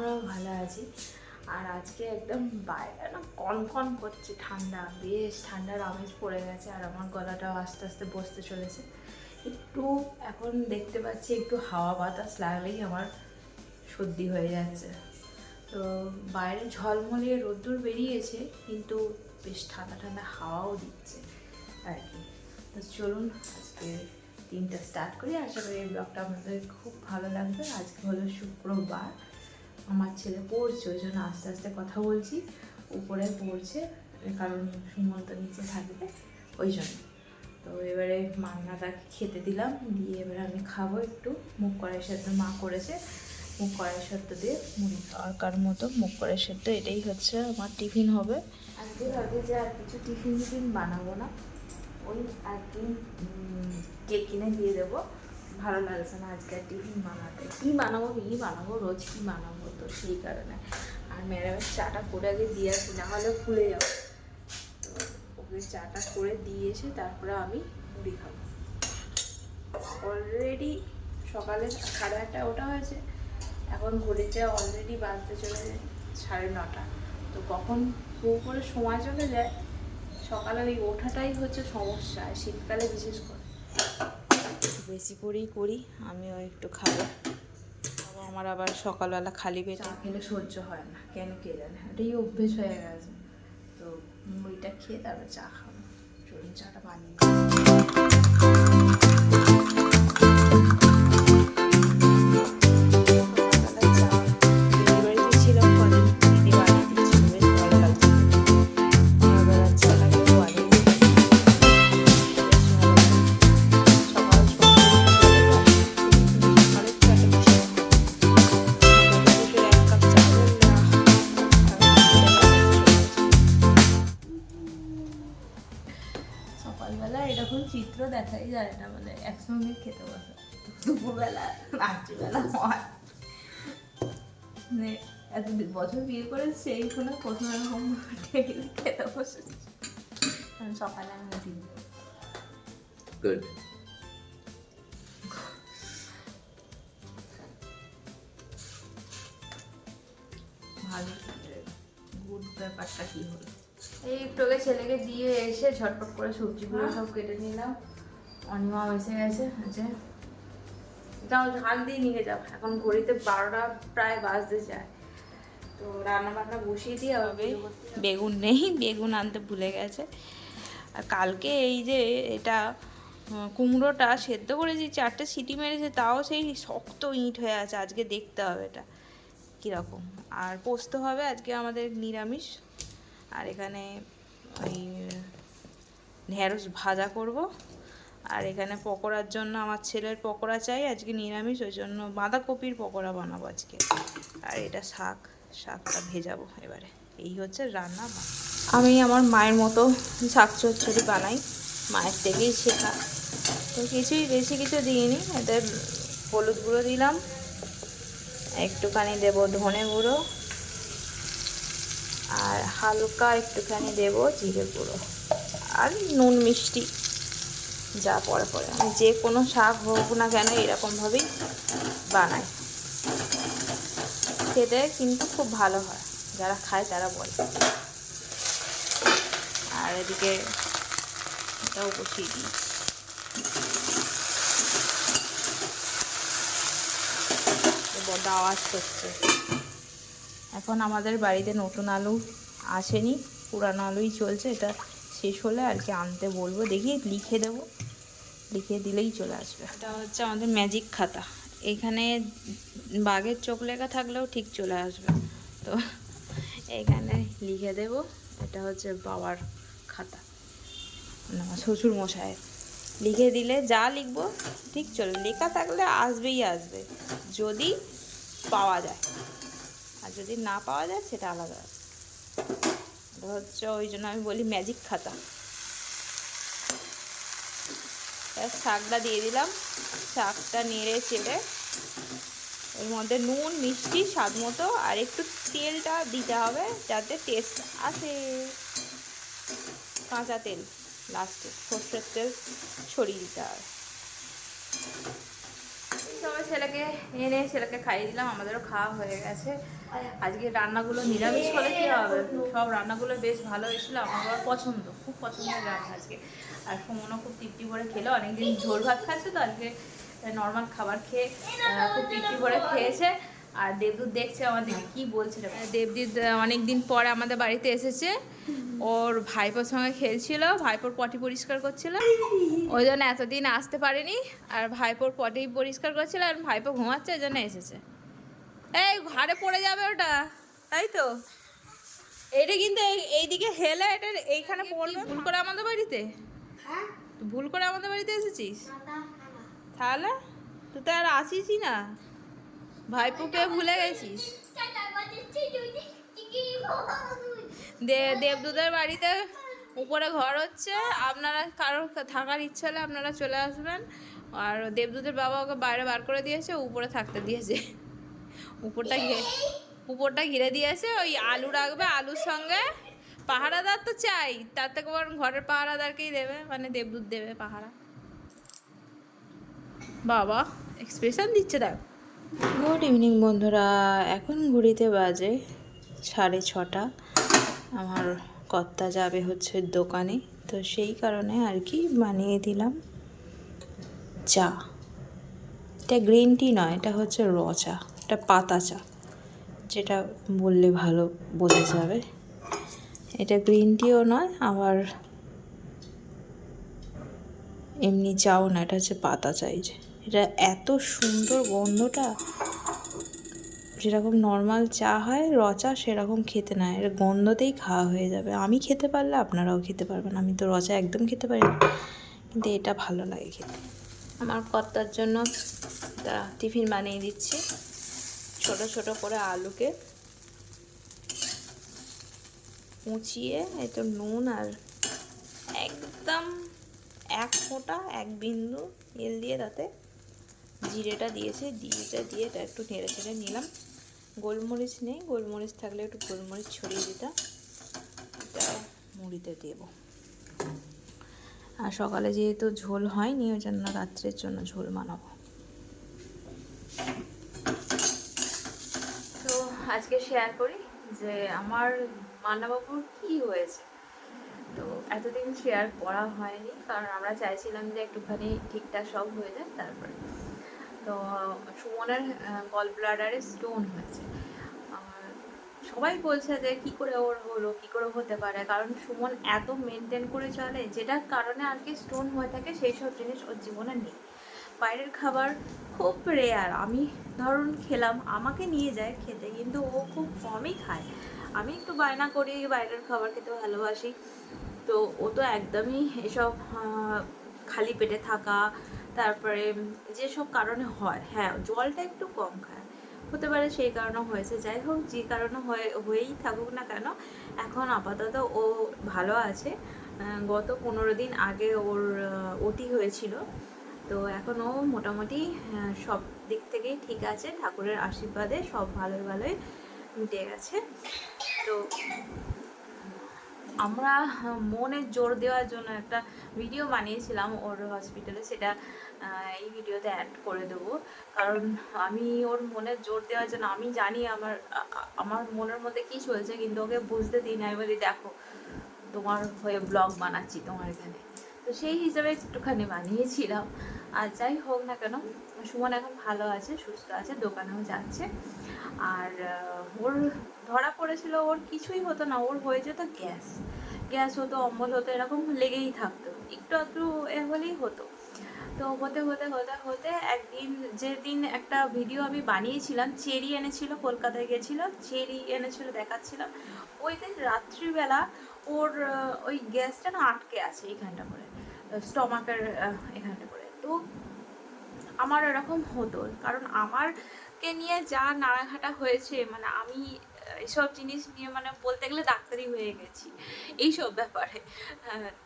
আমরাও ভালো আছি। আর আজকে একদম বাইরে না কনকন করছে, ঠান্ডা, বেশ ঠান্ডার আমেজ পড়ে গেছে আর আমার গলাটাও আস্তে আস্তে বসতে চলেছে। একটু এখন দেখতে পাচ্ছি একটু হাওয়া বাতাস লাগলেই আমার সর্দি হয়ে যাচ্ছে। তো বাইরে ঝলমলে রোদ্দুর বেরিয়েছে, কিন্তু বেশ ঠান্ডা ঠান্ডা হাওয়াও দিচ্ছে আর কি। তো চলুন আজকে দিনটা স্টার্ট করি। আশা করি এই ব্লগটা আপনাদের খুব ভালো লাগবে। আজকে হলো শুক্রবার। আমার ছেলে পড়ছে, ওই জন্য আস্তে আস্তে কথা বলছি, উপরে পড়ছে কারণ সুমন্ত নিচে থাকবে, ওই জন্য। তো এবারে মান্নাটাকে খেতে দিলাম, দিয়ে এবারে আমি খাব একটু মুখ কড়াই সেদ্ধ মা করেছে মুখ কড়াই সেদ্ধ দিয়ে মুড়ি খাওয়ার মতো মুখ কড়াই সেদ্ধ, এটাই হচ্ছে আমার টিফিন হবে। আজকে ভাবি যে আর কিছু টিফিন টিফিন বানাবো না, ওই একদিন কেক কিনে দিয়ে দেবো। ভালো লাগছে না আজকে আর টিফিন বানাতে। কী বানাবো কী বানাবো? রোজ কী বানাবো তো সেই কারণে। আর ম্যাডামের চাটা করে আগে দিয়ে আসি, না হলে ভুলে যাব। তো ওকে চাটা করে দিয়ে এসে তারপরে আমি মুড়ি খাব। অলরেডি সকালে সাড়ে আটটা ওটা হয়েছে। এখন ঘড়িতে অলরেডি বাজতে চলে যায় সাড়ে নটা। তো কখন হু করে সময় চলে যায় সকালে ওই ওঠাটাই হচ্ছে সমস্যা শীতকালে বিশেষ করে। বেশি করেই করি, আমিও একটু খাব। আমার আবার সকালবেলা খালি পেটে। খেলে সহ্য হয় না, কেন কে জানে? এটাই অভ্যেস হয়ে গেছে। তো মুড়িটা খেয়ে তারপর চা খাব। চলুন, চাটা বানিয়ে রাত্রিবেলা হয় মানে এত বছর বিয়ে করে সেই কোনো প্রথম এরকম টেবিলে খেতে বসেছি কারণ সকালে আমি উঠি Good. ভালো গুড ব্যাপারটা কি হলো? এই একটু আগে ছেলেকে দিয়ে এসে ঝটপট করে সবজিগুলো সব কেটে নিলাম। অনিমা এসে গেছে যাও ঝাল দিয়ে নিয়ে যাও। এখন ঘড়িতে বারোটা প্রায় বাজতে যায় তো রান্না বান্না বসিয়ে দিয়ে হবে। বেগুন নেই, বেগুন আনতে ভুলে গেছে। আর কালকে এই যে এটা কুমড়োটা সেদ্ধ করেছি, চারটে সিটি মেরেছে, তাও সেই শক্ত ইট হয়ে আছে। আজকে দেখতে হবে এটা কীরকম। আর পোস্ত হবে আজকে আমাদের নিরামিষ। আর এখানে ওই ঢেঁড়স ভাজা করব। আর এখানে পকোড়ার জন্য আমার ছেলের পকোড়া চাই, আজকে নিরামিষ, ওই জন্য বাঁধাকপির পকোড়া বানাবো আজকে। আর এটা শাক, শাকটা ভেজাবো এবারে। এই হচ্ছে রান্না। আমি আমার মায়ের মতো শাক চচ্চড়ি বানাই, মায়ের থেকেই শেখা। তো কিছুই, বেশি কিছু দিইনি, এতে হলুদ গুঁড়ো দিলাম, একটুখানি দেব ধনে গুঁড়ো, আর হালকা একটুখানি দেব জিরে গুঁড়ো, আর নুন মিষ্টি। যা পরে পরে। আমি যে কোনো শাক হোক না কেন এরকমভাবেই বানাই। খেতে কিন্তু খুব ভালো হয়। যারা খায় তারা বলে। আর এদিকে এটাও বসিয়ে দিই। বড্ড আওয়াজ করছে এখন আমাদের বাড়িতে নতুন আলু আসেনি। পুরানো আলুই চলছে। এটা শেষ হলে আর কি আনতে বলব। দেখি লিখে দেবো। লিখে দিলেই চলে আসবে। এটা হচ্ছে আমাদের ম্যাজিক খাতা। এখানে বাঘের চোখ লেখা থাকলেও ঠিক চলে আসবে। তো এখানে লিখে দেব, এটা হচ্ছে বাবার খাতা। না শ্বশুর মশাইয়ের। লিখে দিলে যা লিখব, ঠিক চলে। লেখা থাকলে আসবেই আসবে, যদি পাওয়া যায়। আর যদি না পাওয়া যায়, সেটা আলাদা এটা হচ্ছে ওই জন্য আমি বলি ম্যাজিক খাতা এবার শাকটা দিয়ে দিলাম। শাকটা নেড়ে চেড়ে এর মধ্যে নুন, মিষ্টি, স্বাদ মতো, আর একটু তেলটা দিতে হবে যাতে টেস্ট আসে। কাঁচা তেল লাস্টে সর্ষের তেল ছড়িয়ে দিতে হবে সবাই ছেলেকে এনে ছেলেকে খাইয়ে দিলাম, আমাদেরও খাওয়া হয়ে গেছে। আজকে রান্নাগুলো নিরামিষ হলে কী হবে? সব রান্নাগুলো বেশ ভালো হয়েছিল আমার বাবার পছন্দ, খুব পছন্দের রান্না আজকে। আর সুমনও খুব তৃপ্তি করে খেলো, অনেকদিন ঝোল ভাত খাচ্ছে তো, আজকে নর্মাল খাবার খেয়ে খুব তৃপ্তি করে খেয়েছে। আর দেবদূত দেখছে আমাদেরকে কি বলছিল? দেবদূত অনেক দিন পরে আমাদের বাড়িতে এসেছে। ওর ভাইপোর সঙ্গে খেলছিল ভাইপোর পটি পরিষ্কার করছিল। ওই জন্য এতদিন আসতে পারেনি আর ভাইপোর পটি পরিষ্কার করছিল আর ভাইপো ঘুমাচ্ছে ওই জন্য এসেছে। এই ঘাড়ে পড়ে যাবে ওটা তাই তো? এটা কিন্তু এই এইদিকে হেলে এটা এইখানে পড়বে? ভুল করে আমাদের বাড়িতে? তুই ভুল করে আমাদের বাড়িতে এসেছিস? তাহলে? তুই তো আর আসিসই না। ভাইপোকে ভুলে গেছিস? দেবদূতের বাড়িতে উপরে ঘর হচ্ছে। আপনারা কারোর থাকার ইচ্ছা হলে আপনারা চলে আসবেন। আর দেবদূতের বাবা ওকে বাইরে বার করে দিয়েছে উপরে থাকতে দিয়েছে। উপরটা ঘিরে উপরটা ঘিরে দিয়েছে, ওই আলু রাখবে আলুর সঙ্গে। পাহারাদার তো চাই, তার থেকে বরং ঘরের পাহারাদারকেই দেবে মানে দেবদূত দেবে পাহারা। বাবা এক্সপ্রেশন দিচ্ছে দেখ। গুড ইভিনিং বন্ধুরা। এখন ঘড়িতে বাজে সাড়ে ছটা। আমার কর্তা যাবে হচ্ছে দোকানে, তো সেই কারণে আর কি বানিয়ে দিলাম চা। এটা গ্রিন টি নয়, এটা হচ্ছে র চা, এটা পাতা চা, যেটা বললে ভালো বোঝা যাবে। এটা গ্রিন টিও নয়, আবার এমনি চাও না, এটা হচ্ছে পাতা চাই যে। এটা এত সুন্দর গন্ধটা। যেরকম নর্মাল চা হয়, র চা সেরকম খেতে না। এর গন্ধতেই খাওয়া হয়ে যাবে। আমি খেতে পারলে আপনারাও খেতে পারবেন। আমি তো র চা একদম খেতে পারি না। কিন্তু এটা ভালো লাগে খেতে। আমার কর্তার জন্য টিফিন বানিয়ে দিচ্ছি। ছোট ছোট করে আলুকে মুচিয়ে একটু নুন আর একদম এক ফোঁটা, এক বিন্দু তেল দিয়ে তাতে জিরেটা দিয়েছে দিয়েটা দিয়ে এটা একটু নেড়ে চেড়ে নিলাম। গোলমরিচ নেই, গোলমরিচ থাকলে একটু গোলমরিচ ছড়িয়ে দিতাম এটা মুড়িতে দেবো। আর সকালে যেহেতু ঝোল হয়নি, ওই জন্য রাত্রের জন্য ঝোল বানাবো। তো আজকে শেয়ার করি যে আমার মান্নাবাবুর কি হয়েছে। তো এতদিন শেয়ার করা হয়নি, কারণ আমরা চাইছিলাম যে একটুখানি ঠিকঠাক সব হয়ে যায় তারপরে তো সুমনের গল ব্লাডারে স্টোন হয়েছে। সবাই বলছে যে, কি করে ওর হলো, কি করে হতে পারে? কারণ সুমন এত মেনটেন করে চলে, যেটার কারণে আর কি স্টোন হয়ে থাকে, সেই সব জিনিস ওর জীবনে নেই। বাইরের খাবার খুব রেয়ার আমি ধরুন খেলাম, আমাকে নিয়ে যায় খেতে, কিন্তু ও খুব কমই খায়। আমি একটু বায়না করি, বাইরের খাবার খেতে ভালোবাসি। তো ও তো একদমই এসব খালি পেটে থাকা তারপরে যেসব কারণে হয় হ্যাঁ জলটা একটু কম খায়। হতে পারে সেই কারণে হয়েছে, যাই হোক, যে কারণে হয়ে, হয়েই থাকুক না কেন, এখন আপাতত ও ভালো আছে। গত পনেরো দিন আগে ওর ওটি হয়েছিল। তো এখন ও মোটামুটি সব দিক থেকেই ঠিক আছে। ঠাকুরের আশীর্বাদে সব ভালোই ভালোই মিটে গেছে। তো আমরা মনে জোর দেওয়ার জন্য একটা ভিডিও বানিয়েছিলাম ওর হসপিটালে সেটা এই ভিডিওতে অ্যাড করে দেবো। কারণ আমি ওর মনে জোর দেওয়ার জন্য, আমি জানি আমার আমার মনের মধ্যে কি চলছে, কিন্তু ওকে বুঝতে দিই না এবারে দেখো, তোমার হয়ে ব্লগ বানাচ্ছি তোমার এখানে। তো সেই হিসাবে একটুখানি বানিয়েছিলাম। আর যাই হোক না কেন সুমন এখন ভালো আছে, সুস্থ আছে, দোকানেও যাচ্ছে। আর ওর ধরা পড়েছিল, ওর কিছুই হতো না, ওর হয়ে যেত গ্যাস। গ্যাস হতো, অম্বল হতো, এরকম লেগেই থাকতো। একটু একটু এ হলেই হতো। তো হতে হতে হতে হতে একদিন, যেদিন একটা ভিডিও আমি বানিয়েছিলাম, চেরি এনেছিল, কলকাতায় গেছিল, চেরি এনেছিল দেখাচ্ছিলাম ওই দিন রাত্রিবেলা ওর ওই গ্যাসটা না আটকে আছে এইখানটা করে স্টমাকের এখানটা করে। তো আমার এরকম হতো। কারণ আমারকে নিয়ে যা নাড়াঘাটা হয়েছে মানে আমি এসব জিনিস নিয়ে মানে বলতে গেলে ডাক্তারি হয়ে গেছি। এইসব ব্যাপারে।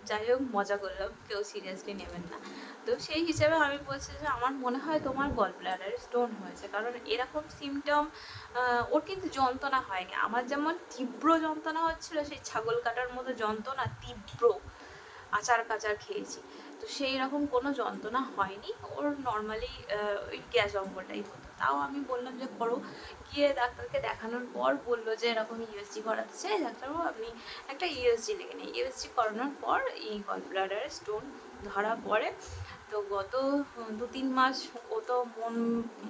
যাই হোক, মজা করলাম, কেউ সিরিয়াসলি নেবেন না। তো সেই হিসেবে আমি বলছি যে, আমার মনে হয় তোমার গল ব্লাডারে স্টোন হয়েছে। কারণ এরকম সিমটম ওর কিন্তু যন্ত্রণা হয়নি। আমার যেমন তীব্র যন্ত্রণা হচ্ছিল, সেই ছাগল কাটার মতো যন্ত্রণা তীব্র আচার কাচার খেয়েছি। তো সেই রকম কোনো যন্ত্রণা হয়নি। ওর নর্মালি ওই গ্যাস অম্বলটাই হতো। তাও আমি বললাম যে করো। গিয়ে ডাক্তারকে দেখানোর পর বলল যে এরকম ইউএসজি করাতে চাই ডাক্তারবাবু আপনি একটা ইউএসজি লেগে নিই ইউএসজি করানোর পর এই গল ব্লাডারে স্টোন ধরা পড়ে। তো গত দু তিন মাস ও তো মন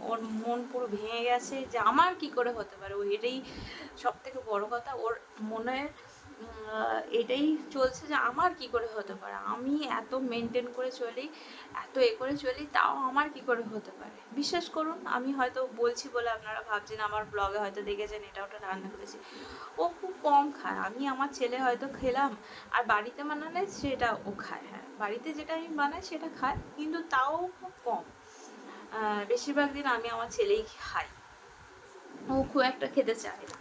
ওর মন পুরো ভেঙে গেছে যে আমার কি করে হতে পারে? ও এটাই সব থেকে বড় কথা ওর মনে উম, এটাই চলছে যে আমার কি করে হতে পারে? আমি এত মেনটেন করে চলি, এত এ করে চলি, তাও আমার কি করে হতে পারে? বিশ্বাস করুন, আমি হয়তো বলছি বলে আপনারা ভাবছেন, আমার ব্লগে হয়তো দেখেছেন, এটা ওটা রান্না করেছি। ও খুব কম খায়। আমি আমার ছেলে হয়তো খেলাম, আর বাড়িতে বানালে সেটা ও খায় হ্যাঁ। বাড়িতে যেটা আমি বানাই সেটা খায়, কিন্তু তাও খুব কম। বেশিরভাগ দিন আমি আমার ছেলেই খাই। ও খুব একটা খেতে চায় না।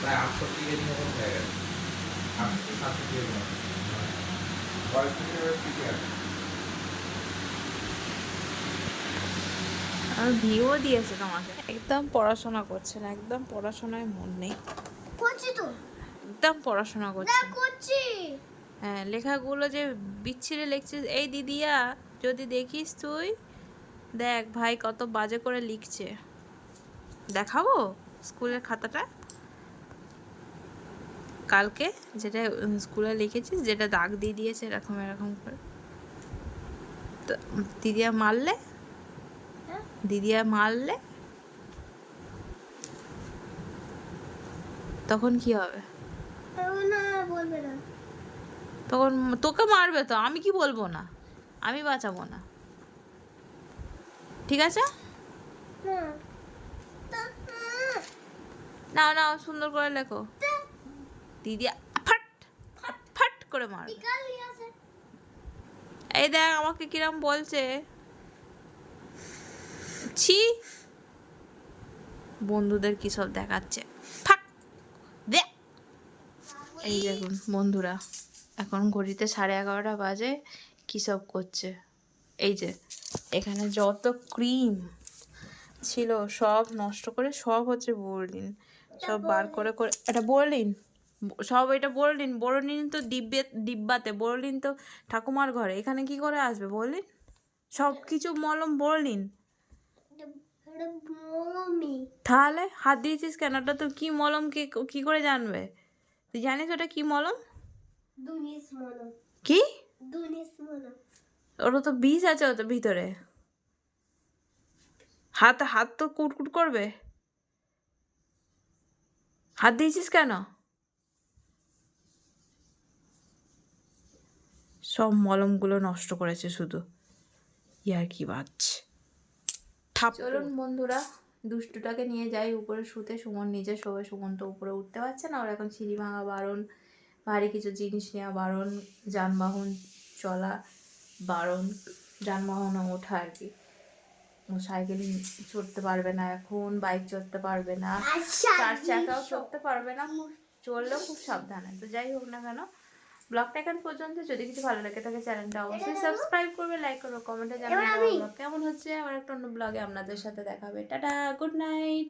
প্রায় আটষট্টি কেজি মতন হয়ে গেছে। আটষট্টি সাতষট্টি কেজি মতন। আর ভিও দিয়েছে তোমাকে। একদম পড়াশোনা করছে না একদম পড়াশোনায় মন নেই। করছি তো। একদম পড়াশোনা করছে। করছি। হ্যাঁ লেখাগুলো যে বিচ্ছিরে লিখছিস এই দিদিয়া যদি দেখিস তুই দেখ ভাই কত বাজে করে লিখছে। দেখাবো স্কুলের খাতাটা? কালকে যেটা স্কুলে লিখেছিস যেটা দাগ দিয়ে দিয়েছে এরকম এরকম করে। তো দিদিয়া মারলে? হ্যাঁ? দিদিয়া মারলে? তখন কি হবে? তখন তোকে মারবে তো আমি কি বলব না? আমি বাঁচাবো না। ঠিক আছে? নাও নাও সুন্দর করে লেখো। দিদি ফাট ফাট করে মারবে। এই দেখ আমাকে কিরম বলছে। ছি। বন্ধুদের কি সব দেখাচ্ছে। ফাক দে। এই দেখুন বন্ধুরা এখন ঘড়িতে সাড়ে এগারোটা বাজে কী সব করছে। এই যে এখানে যত ক্রিম ছিল সব নষ্ট করে সব হচ্ছে বোরলিন। সব বার করে করে এটা বোরলিন? সব এটা বোরলিন বোরলিন তো ডিব্বে ডিব্বাতে বোরলিন তো ঠাকুমার ঘরে। এখানে কি করে আসবে বোরলিন সব কিছু মলম বোরলিন তাহলে হাত দিয়েছিস কেন? ওটা তো কি মলম, কে কি করে জানবে? তুই জানিস ওটা কি মলম? কি? ওটা তো বিষ আছে ওটা ভিতরে। হাত হাত তো কুটকুট করবে। হাত দিয়েছিস কেন? সব মলমগুলো নষ্ট করেছে শুধু। ইয়ার কি বাজছে চলুন বন্ধুরা দুষ্টুটাকে নিয়ে যাই উপরে শুতে। সুমন নিজে শোবে সুমন তো উপরে উঠতে পারছে না। ওর এখন সিঁড়ি ভাঙা বারণ ভারী কিছু জিনিস নেওয়া বারণ যানবাহন চলা বারণ যানবাহনে ওঠা আর কি। ও সাইকেলিং চড়তে পারবে না এখন বাইক চড়তে পারবে না চার চাকাও চড়তে পারবে না। চললেও খুব সাবধানে। তো যাই হোক না কেন ব্লগটা এখন পর্যন্ত যদি কিছু ভালো লাগে তাহলে চ্যানেলটা অবশ্যই সাবস্ক্রাইব করবে লাইক করবে কমেন্টে জানাবে। কেমন হচ্ছে? আবার একটা অন্য ব্লগে আপনাদের সাথে দেখা হবে। Tata good night